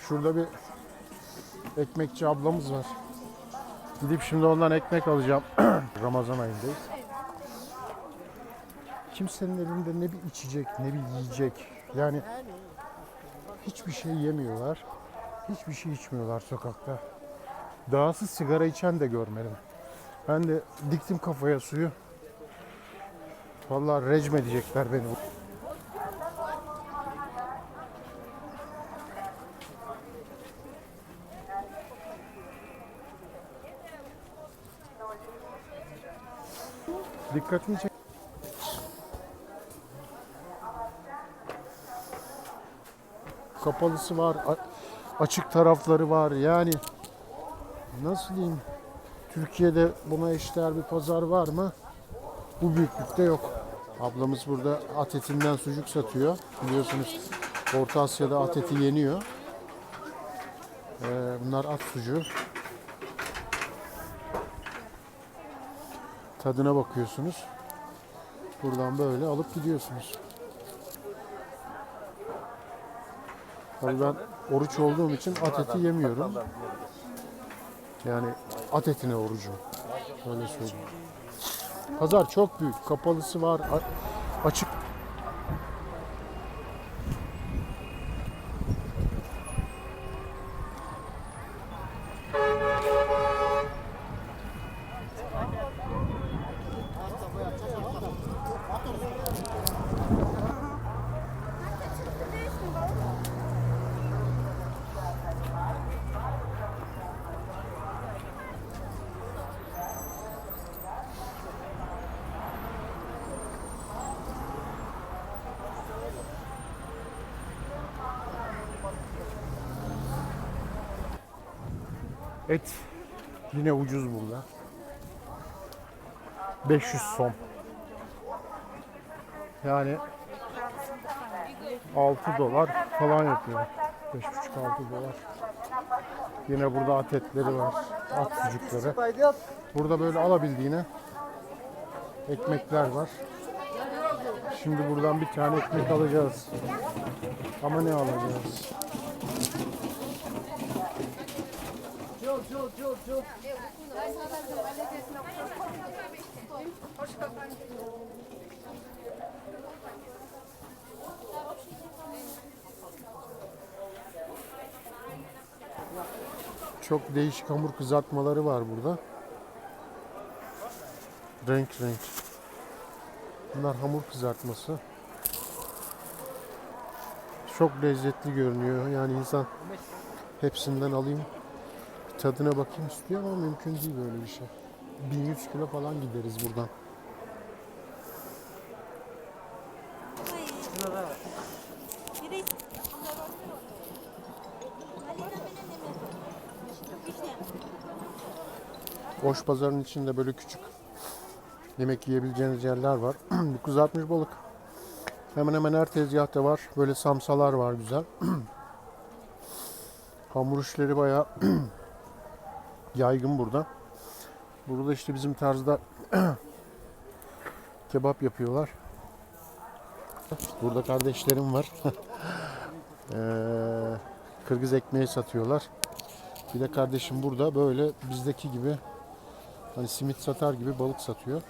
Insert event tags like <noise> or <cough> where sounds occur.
Şurada bir ekmekçi ablamız var. Gidip şimdi ondan ekmek alacağım. <clears throat> Ramazan ayındayız. Kimsenin elinde ne bir içecek ne bir yiyecek. Yani hiçbir şey yemiyorlar. Hiçbir şey içmiyorlar sokakta. Dahası sigara içen de görmedim. Ben de diktim kafaya suyu. Vallahi recm edecekler beni. Dikkatimi çek. Kapalısı var, açık tarafları var. Yani nasıl diyeyim? Türkiye'de buna eşdeğer bir pazar var mı? Bu büyüklükte yok. Ablamız burada at etinden sucuk satıyor. Biliyorsunuz Orta Asya'da at eti yeniyor. Ee, bunlar at sucuğu. Tadına bakıyorsunuz. Buradan böyle alıp gidiyorsunuz. Tabii ben oruç olduğum için at eti yemiyorum. Yani at etine orucum. Öyle söyleyeyim. Pazar çok büyük. Kapalısı var. Açık. Et yine ucuz burada. 500 som. Yani 6 dolar falan yapıyor. 5,5-6 dolar. Yine burada at etleri var. At sucukları. Burada böyle alabildiğine ekmekler var. Şimdi buradan bir tane ekmek alacağız. Ama ne alacağız? Çok değişik hamur kızartmaları var burada. Renk renk. Bunlar hamur kızartması. Çok lezzetli görünüyor. Yani insan hepsinden alayım. Tadına bakayım istiyor ama mümkün değil böyle bir şey. 1100 kilo falan gideriz buradan. Boş pazarın içinde böyle küçük yemek yiyebileceğiniz yerler var. <clears throat> Bu kızartmış balık. Hemen hemen her tezgahta var. Böyle samsalar var güzel. <clears throat> Hamur işleri bayağı <clears throat> yaygın burada. Burada işte bizim tarzda <clears throat> kebap yapıyorlar. Burada kardeşlerim var. Eee, <laughs> Kırgız ekmeği satıyorlar. Bir de kardeşim burada böyle bizdeki gibi hani simit satar gibi balık satıyor.